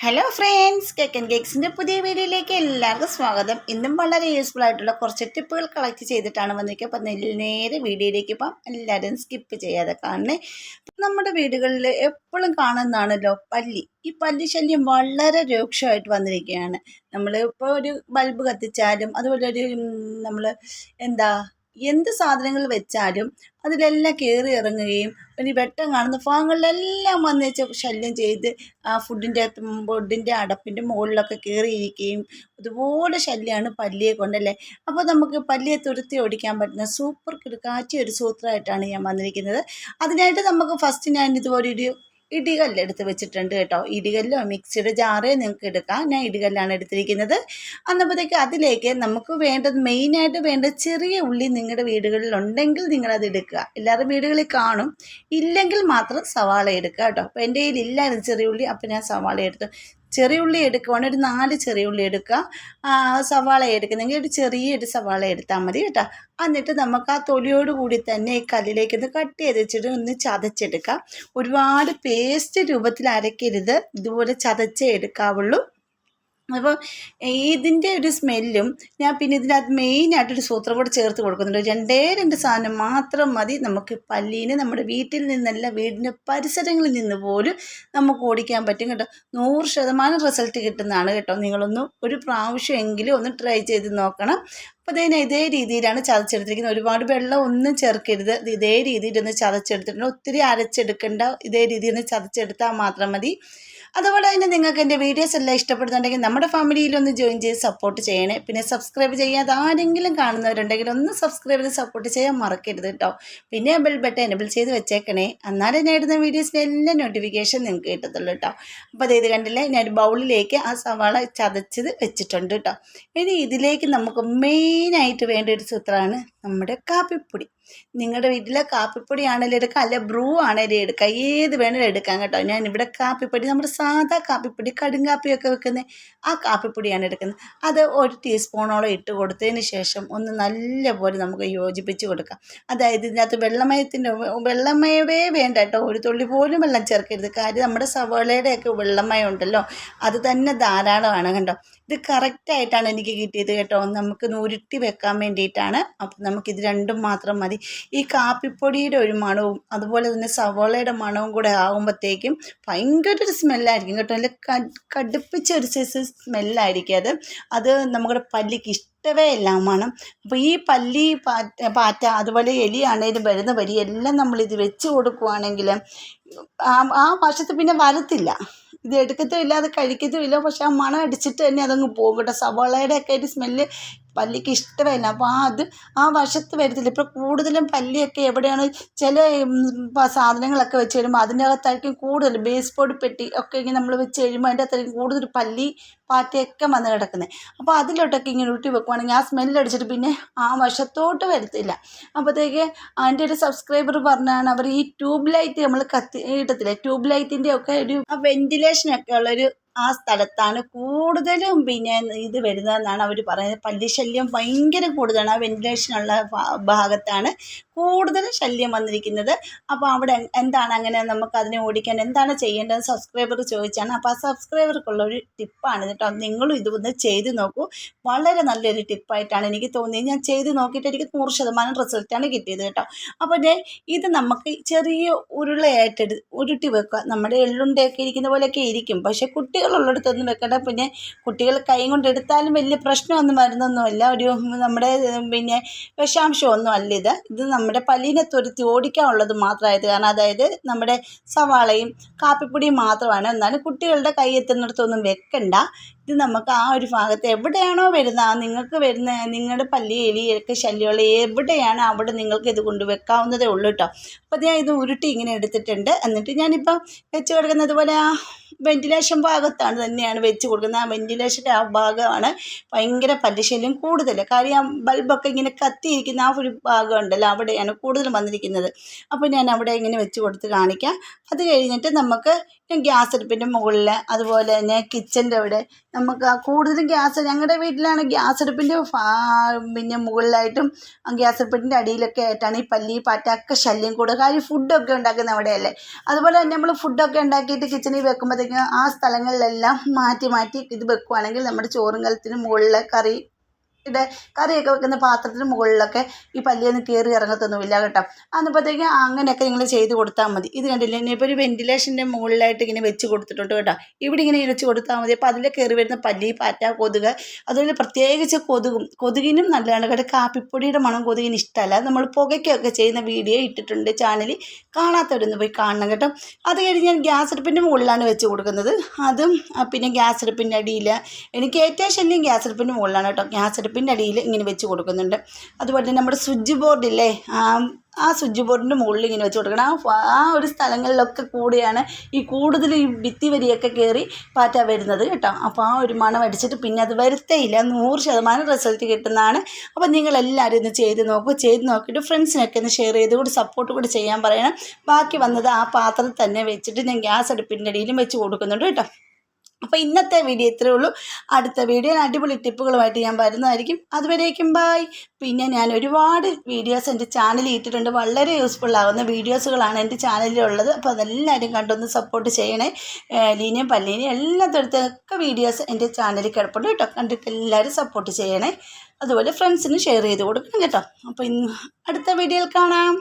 Hello friends cake and കേക്സിന്റെ പുതിയ വീഡിയോയിലേക്ക് എല്ലാവർക്കും സ്വാഗതം. ഇന്നും വളരെ യൂസ്ഫുൾ ആയിട്ടുള്ള കുറച്ച് ടിപ്പുകൾ കളക്ട് ചെയ്തിട്ടാണ് വന്നിരിക്കുക അപ്പം നേരെ വീഡിയോയിലേക്ക് ഇപ്പം എല്ലാവരും സ്കിപ്പ് ചെയ്യാതെ കാണണേ. നമ്മുടെ വീടുകളിൽ എപ്പോഴും കാണുന്നതാണല്ലോ പല്ലി. ഈ പല്ലി ശല്യം വളരെ രൂക്ഷമായിട്ട് വന്നിരിക്കുകയാണ്. നമ്മൾ ഇപ്പോൾ ഒരു ബൾബ് കത്തിച്ചാലും അതുപോലെ ഒരു നമ്മൾ എന്താ എന്ത് സാധനങ്ങൾ വെച്ചാലും അതിലെല്ലാം കയറി ഇറങ്ങുകയും ഇനി വെട്ടം കാണുന്ന ഭാഗങ്ങളിലെല്ലാം വന്നേച്ച് ശല്യം ചെയ്ത് ആ ഫുഡിന്റെ ഫുഡിന്റെ അടപ്പിന്റെ മുകളിലൊക്കെ കയറിയിരിക്കുകയും അതുപോലെ ശല്യമാണ് പല്ലിയെ കൊണ്ടല്ലേ? അപ്പോൾ നമുക്ക് പല്ലിയെ തുരുത്തി ഓടിക്കാൻ പറ്റുന്ന സൂപ്പർ കിടക്കാച്ചിയ ഒരു സൂത്രമായിട്ടാണ് ഞാൻ വന്നിരിക്കുന്നത്. അതിനായിട്ട് നമുക്ക് ഫസ്റ്റ് ഞാൻ ഇതുപോലെ ഒരു ഇടികല്ല് എടുത്ത് വെച്ചിട്ടുണ്ട് കേട്ടോ. ഇടികല്ലോ മിക്സിയുടെ ജാറേ നിങ്ങൾക്ക് എടുക്കാം. ഞാൻ ഇടികല്ലാണ് എടുത്തിരിക്കുന്നത്. അന്നപ്പോഴത്തേക്ക് അതിലേക്ക് നമുക്ക് വേണ്ടത് മെയിനായിട്ട് വേണ്ട ചെറിയ ഉള്ളി നിങ്ങളുടെ വീടുകളിൽ ഉണ്ടെങ്കിൽ നിങ്ങളത് എടുക്കുക. എല്ലാവരുടെ വീടുകളിൽ കാണും. ഇല്ലെങ്കിൽ മാത്രം സവാള എടുക്കുക കേട്ടോ. അപ്പോൾ എന്റെ കയ്യിൽ ഇല്ലായിരുന്നു ചെറിയ ഉള്ളി അപ്പോൾ ഞാൻ സവാള എടുത്തു. ചെറിയ ഉള്ളി എടുക്കുവാണെങ്കിൽ ഒരു നാല് ചെറിയുള്ളി എടുക്കുക. സവാള എടുക്കുന്നെങ്കിൽ ഒരു ചെറിയൊരു സവാള എടുത്താൽ മതി കേട്ടോ. എന്നിട്ട് നമുക്ക് ആ തൊലിയോട് കൂടി തന്നെ ഈ കല്ലിലേക്ക് ഒന്ന് കട്ട് ചെയ്ത് വെച്ചിട്ട് ഒന്ന് ചതച്ചെടുക്കാം. ഒരുപാട് പേസ്റ്റ് രൂപത്തിൽ അരക്കരുത്. ഇതുപോലെ ചതച്ചേ എടുക്കാവുള്ളൂ. അപ്പോൾ ഇതിന്റെ ഒരു സ്മെല്ലും ഞാൻ പിന്നെ ഇതിനകത്ത് മെയിനായിട്ടൊരു സൂത്രം കൂടെ ചേർത്ത് കൊടുക്കുന്നുണ്ട്. രണ്ടേ രണ്ട് സാധനം മാത്രം മതി. നമുക്ക് പല്ലീനെ നമ്മുടെ വീട്ടിൽ നിന്നല്ല വീടിന്റെ പരിസരങ്ങളിൽ നിന്ന് പോലും നമുക്ക് ഓടിക്കാൻ പറ്റും കേട്ടോ. നൂറ് ശതമാനം റിസൾട്ട് കിട്ടുന്നതാണ് കേട്ടോ. നിങ്ങളൊന്ന് ഒരു പ്രാവശ്യമെങ്കിലും ഒന്ന് ട്രൈ ചെയ്ത് നോക്കണം. അപ്പോൾ ഇതിനെ ഇതേ രീതിയിലാണ് ചതച്ചെടുത്തിരിക്കുന്നത്. ഒരുപാട് വെള്ളം ഒന്നും ചേർക്കരുത്. ഇത് രീതിയിൽ ഒന്ന് ചതച്ചെടുത്തിട്ടുണ്ട്. ഒത്തിരി അരച്ചെടുക്കേണ്ട. ഇതേ രീതിയിൽ ഒന്ന് ചതച്ചെടുത്താൽ മാത്രം മതി. അതുപോലെ തന്നെ നിങ്ങൾക്ക് എന്റെ വീഡിയോസ് എല്ലാം ഇഷ്ടപ്പെടുന്നുണ്ടെങ്കിൽ നമ്മുടെ ഫാമിലിയിൽ ഒന്ന് ജോയിൻ ചെയ്ത് സപ്പോർട്ട് ചെയ്യണേ. പിന്നെ സബ്സ്ക്രൈബ് ചെയ്യാതെ ആരെങ്കിലും കാണുന്നവരുണ്ടെങ്കിൽ ഒന്ന് സബ്സ്ക്രൈബ് ചെയ്ത് സപ്പോർട്ട് ചെയ്യാൻ മറക്കരുത് കേട്ടോ. പിന്നെ ബെൽ ബട്ടൺ എനബിൾ ചെയ്ത് വെച്ചേക്കണേ. എന്നാലേ ഞാൻ ഇടുന്ന വീഡിയോസിന്റെ എല്ലാ നോട്ടിഫിക്കേഷൻ നിങ്ങൾക്ക് കിട്ടത്തുള്ളൂ കേട്ടോ. അപ്പോൾ അത് ഇത് കണ്ടില്ലേ? ഞാൻ ഒരു ബൗളിലേക്ക് ആ സവാള ചതച്ചത് വെച്ചിട്ടുണ്ട് കേട്ടോ. ഇനി ഇതിലേക്ക് നമുക്ക് മെയിനായിട്ട് വേണ്ട ഒരു സൂത്രമാണ് നമ്മുടെ കാപ്പിപ്പൊടി. നിങ്ങളുടെ വീട്ടിലെ കാപ്പിപ്പൊടി ആണെങ്കിലും എടുക്കാം അല്ലെ ബ്രൂ ആണെങ്കിലും എടുക്കാം ഏത് വേണേലും എടുക്കാം കേട്ടോ. ഞാൻ ഇവിടെ കാപ്പിപ്പൊടി നമ്മുടെ സാധാ കാപ്പിപ്പൊടി കടുങ്കാപ്പിയൊക്കെ വെക്കുന്നത് ആ കാപ്പിപ്പൊടിയാണ് എടുക്കുന്നത്. അത് ഒരു ടീസ്പൂണോളം ഇട്ട് കൊടുത്തതിന് ശേഷം ഒന്ന് നല്ലപോലെ നമുക്ക് യോജിപ്പിച്ച് കൊടുക്കാം. അതായത് ഇതിനകത്ത് വെള്ളമയത്തിന്റെ വെള്ളമയവേ വേണ്ട കേട്ടോ. ഒരു തുള്ളി പോലും വെള്ളം ചേർക്കരുത്. കാര്യം നമ്മുടെ സവോളയുടെയൊക്കെ വെള്ളമയം ഉണ്ടല്ലോ അത് തന്നെ ധാരാളമാണ് കണ്ടോ. ഇത് കറക്റ്റായിട്ടാണ് എനിക്ക് കിട്ടിയത് കേട്ടോ. നമുക്ക് ഉരുട്ടി വെക്കാൻ വേണ്ടിയിട്ടാണ്. അപ്പം നമുക്കിത് രണ്ടും മാത്രം മതി. ഈ കാപ്പിപ്പൊടിയുടെ ഒരു മണവും അതുപോലെ തന്നെ സവോളയുടെ മണവും കൂടെ ആകുമ്പോഴത്തേക്കും ഭയങ്കര ഒരു സ്മെല്ലായിരിക്കും കേട്ടോ. നല്ല കടുപ്പിച്ച ഒരു സൈസ് സ്മെല്ലായിരിക്കും അത്. അത് നമ്മുടെ പല്ലിക്ക് ഇഷ്ടവേ എല്ലാം വേണം അപ്പോൾ ഈ പല്ലി പാറ്റ പാറ്റ അതുപോലെ എലിയാണേലും വരുന്ന വരി എല്ലാം നമ്മളിത് വെച്ച് കൊടുക്കുവാണെങ്കിൽ ആ വശത്ത് പിന്നെ വരത്തില്ല. ഇത് എടുക്കത്തും ഇല്ല അത് കഴിക്കത്തും ഇല്ല. പക്ഷെ ആ മണം അടിച്ചിട്ട് തന്നെ അതങ്ങ് പോകും കേട്ടോ. സവാളയുടെ ഒക്കെ ഒരു സ്മെല്ല് പല്ലിക്ക് ഇഷ്ടമല്ല അപ്പോൾ ആ അത് ആ വശത്ത് വരത്തില്ല. ഇപ്പോൾ കൂടുതലും പല്ലിയൊക്കെ എവിടെയാണ് ചില സാധനങ്ങളൊക്കെ വെച്ച് കഴിയുമ്പോൾ അതിന്റെ അകത്തായിരിക്കും കൂടുതൽ ബേസ് ബോർഡ് പെട്ടി ഒക്കെ ഇങ്ങനെ നമ്മൾ വെച്ച് കഴിയുമ്പോൾ അതിന്റെ അകത്തായിരിക്കും കൂടുതൽ പല്ലി പാറ്റയൊക്കെ വന്ന് കിടക്കുന്നത് അപ്പോൾ അതിലോട്ടൊക്കെ ഇങ്ങനെ ഉരുട്ടി വെക്കുവാണെങ്കിൽ ആ സ്മെല്ലടിച്ചിട്ട് പിന്നെ ആ വശത്തോട്ട് വരത്തില്ല. അപ്പോഴത്തേക്ക് അതിന്റെ ഒരു സബ്സ്ക്രൈബർ പറഞ്ഞാണ് അവർ ഈ ട്യൂബ് ലൈറ്റ് നമ്മൾ കത്തി ഇടത്തില്ലേ? ട്യൂബ് ലൈറ്റിന്റെ ഒക്കെ ഒരു വെന്റിലേഷനൊക്കെ ഉള്ളൊരു ആ സ്ഥലത്താണ് കൂടുതലും പിന്നെ ഇത് വരുന്നതെന്നാണ് അവർ പറയുന്നത്. പല്ലി പല്ലിശല്യം ഭയങ്കര കൂടുതലാണ്. ആ വെന്റിലേഷനുള്ള ഭാഗത്താണ് കൂടുതൽ ശല്യം വന്നിരിക്കുന്നത്. അപ്പോൾ അവിടെ എന്താണ് അങ്ങനെ നമുക്ക് അതിനെ ഓടിക്കാൻ എന്താണ് ചെയ്യേണ്ടത് സബ്സ്ക്രൈബർ ചോദിച്ചാണ്. അപ്പോൾ ആ സബ്സ്ക്രൈബർക്കുള്ള ഒരു ടിപ്പാണ് കേട്ടോ. നിങ്ങളും ഇതൊന്ന് ചെയ്ത് നോക്കൂ. വളരെ നല്ലൊരു ടിപ്പായിട്ടാണ് എനിക്ക് തോന്നിയത്. ഞാൻ ചെയ്ത് നോക്കിയിട്ട് എനിക്ക് നൂറ് ശതമാനം റിസൾട്ടാണ് കിട്ടിയത് കേട്ടോ. അപ്പോൾ ഇത് നമുക്ക് ചെറിയ ഉരുളയായിട്ട് ഉരുട്ടി വെക്കുക. നമ്മുടെ എള്ളുണ്ടയൊക്കെ ഇരിക്കുന്ന പോലെയൊക്കെ ഇരിക്കും. പക്ഷേ കുട്ടികളുള്ളിടത്തൊന്നും വെക്കണ്ട. പിന്നെ കുട്ടികൾ കൈ കൊണ്ടെടുത്താലും വലിയ പ്രശ്നമൊന്നും വരുന്നൊന്നുമല്ല ഒരു നമ്മുടെ പിന്നെ വിഷാംശമൊന്നും അല്ല ഇത്. ഇത് നമ്മുടെ പല്ലിനെ തുരുത്തി ഓടിക്കാനുള്ളത് മാത്രമായത് കാരണം അതായത് നമ്മുടെ സവാളയും കാപ്പിപ്പൊടിയും മാത്രമാണ്. എന്നാലും കുട്ടികളുടെ കൈ എത്തുന്നിടത്തൊന്നും വെക്കണ്ട. ഇത് നമുക്ക് ആ ഒരു ഭാഗത്ത് എവിടെയാണോ വരുന്നത് നിങ്ങൾക്ക് വരുന്ന നിങ്ങളുടെ പല്ലി എലിയൊക്കെ ശല്യമുള്ള എവിടെയാണ് അവിടെ നിങ്ങൾക്ക് ഇത് കൊണ്ട് വെക്കാവുന്നതേ ഉള്ളൂ കേട്ടോ. അപ്പോൾ ഞാൻ ഇത് ഉരുട്ടി ഇങ്ങനെ എടുത്തിട്ടുണ്ട്. എന്നിട്ട് ഞാനിപ്പം വെച്ച് കിടക്കുന്നത് പോലെ ആ വെന്റിലേഷൻ ഭാഗത്താണ് തന്നെയാണ് വെച്ച് കൊടുക്കുന്നത്. ആ വെന്റിലേഷന്റെ ആ ഭാഗമാണ് ഭയങ്കര പല്ലുശല്യം കൂടുതൽ കാര്യം ആ ബൾബൊക്കെ ഇങ്ങനെ കത്തിയിരിക്കുന്ന ആ ഒരു ഭാഗം ഉണ്ടല്ലോ അവിടെയാണ് കൂടുതൽ വന്നിരിക്കുന്നത്. അപ്പോൾ ഞാൻ അവിടെ ഇങ്ങനെ വെച്ച് കൊടുത്ത് കാണിക്കാം. അത് കഴിഞ്ഞിട്ട് നമുക്ക് ഗ്യാസ് അടുപ്പിന്റെ മുകളിൽ അതുപോലെ തന്നെ കിച്ചന്റെ അവിടെ നമുക്ക് ആ കൂടുതലും ഗ്യാസ് ഞങ്ങളുടെ വീട്ടിലാണ് ഗ്യാസ് അടുപ്പിന്റെ പിന്നെ മുകളിലായിട്ടും ഗ്യാസ് അടുപ്പിന്റെ അടിയിലൊക്കെ ആയിട്ടാണ് ഈ പല്ലി പാറ്റൊക്കെ ശല്യം കൂടുക. കാര്യം ഫുഡൊക്കെ ഉണ്ടാക്കുന്ന അവിടെയല്ലേ. അതുപോലെ തന്നെ നമ്മൾ ഫുഡൊക്കെ ഉണ്ടാക്കിയിട്ട് കിച്ചണിൽ വെക്കുമ്പോഴത്തേക്കും ആ സ്ഥലങ്ങളിൽ മുകളിലെല്ലാം മാറ്റി മാറ്റി ഇത് വെക്കുവാണെങ്കിൽ നമ്മുടെ ചോറും കലത്തിന് മുകളിലെ കറി ഇവിടെ കറിയൊക്കെ വെക്കുന്ന പാത്രത്തിന് മുകളിലൊക്കെ ഈ പല്ലിയൊന്നും കയറി ഇറങ്ങത്തൊന്നുമില്ല കേട്ടോ. അന്നപ്പോഴത്തേക്ക് അങ്ങനെയൊക്കെ നിങ്ങൾ ചെയ്ത് കൊടുത്താൽ മതി. ഇത് കണ്ടില്ലേ? ഇനിയിപ്പോൾ ഒരു വെന്റിലേഷന്റെ മുകളിലായിട്ട് ഇങ്ങനെ വെച്ച് കൊടുത്തിട്ടുണ്ട് കേട്ടോ. ഇവിടെ ഇങ്ങനെ വെച്ച് കൊടുത്താൽ മതി. അപ്പോൾ അതിൽ കയറി വരുന്ന പല്ലി പാറ്റ കൊതുക് അതുപോലെ പ്രത്യേകിച്ച് കൊതുകും. കൊതുകിനും നല്ലതാണ് കേട്ടോ. കാപ്പിപ്പൊടിയുടെ മണം കൊതുകിന് ഇഷ്ടമല്ല. നമ്മൾ പുകയ്ക്കൊക്കെ ചെയ്യുന്ന വീഡിയോ ഇട്ടിട്ടുണ്ട് ചാനലിൽ. കാണാത്തവരൊന്ന് പോയി കാണണം കേട്ടോ. അത് കഴിഞ്ഞ് ഞാൻ ഗ്യാസ് അടുപ്പിന്റെ മുകളിലാണ് വെച്ച് കൊടുക്കുന്നത്. അതും പിന്നെ ഗ്യാസ് അടുപ്പിന്റെ അടിയിൽ എനിക്ക് ഏറ്റവും ശല്യം ഗ്യാസ് അടുപ്പിന്റെ മുകളിലാണ് കേട്ടോ. ഗ്യാസ് അടുപ്പിന്റെ അടിയിൽ ഇങ്ങനെ വെച്ച് കൊടുക്കുന്നുണ്ട്. അതുപോലെ തന്നെ നമ്മുടെ സ്വിച്ച് ബോർഡില്ലേ ആ സ്വിച്ച് ബോർഡിന്റെ മുകളിൽ ഇങ്ങനെ വെച്ച് കൊടുക്കണം. ആ ആ ഒരു സ്ഥലങ്ങളിലൊക്കെ കൂടിയാണ് ഈ കൂടുതൽ ഈ ഭിത്തി വരിയൊക്കെ കയറി പാറ്റ വരുന്നത് കേട്ടോ. അപ്പോൾ ആ ഒരു മണം അടിച്ചിട്ട് പിന്നെ അത് വരുത്തേയില്ല. നൂറ് ശതമാനം റിസൾട്ട് കിട്ടുന്നതാണ്. അപ്പോൾ നിങ്ങളെല്ലാവരും ഒന്ന് ചെയ്ത് നോക്കൂ. ചെയ്ത് നോക്കിയിട്ട് ഫ്രണ്ട്സിനൊക്കെ ഒന്ന് ഷെയർ ചെയ്ത് കൂടി സപ്പോർട്ട് കൂടി ചെയ്യാൻ പറയണം. ബാക്കി വന്നത് ആ പാത്രത്തിൽ തന്നെ വെച്ചിട്ട് ഞാൻ ഗ്യാസ് അടുപ്പിന്റെ അടിയിലും വെച്ച് കൊടുക്കുന്നുണ്ട് കേട്ടോ. അപ്പോൾ ഇന്നത്തെ വീഡിയോ ഇത്രേ ഉള്ളൂ. അടുത്ത വീഡിയോയിൽ അടിപൊളി ടിപ്പുകളുമായിട്ട് ഞാൻ വരുന്നതായിരിക്കും. അതുവരേക്കും ബായ് പിന്നെ ഞാൻ ഒരുപാട് വീഡിയോസ് എന്റെ ചാനലിൽ ഇട്ടിട്ടുണ്ട്. വളരെ യൂസ്ഫുൾ ആവുന്ന വീഡിയോസുകളാണ് എന്റെ ചാനലിലുള്ളത് അപ്പോൾ അതെല്ലാവരും കണ്ടൊന്ന് സപ്പോർട്ട് ചെയ്യണേ. ലീനയും പല്ലീനയും എല്ലാം തൊടുത്തൊക്കെ വീഡിയോസ് എന്റെ ചാനലിൽ കിടപ്പുണ്ട് കേട്ടോ. കണ്ടിട്ട് എല്ലാവരും സപ്പോർട്ട് ചെയ്യണേ. അതുപോലെ ഫ്രണ്ട്സിന് ഷെയർ ചെയ്ത് കൊടുക്കണം കേട്ടോ. അപ്പോൾ ഇന്ന് അടുത്ത വീഡിയോയിൽ കാണാം.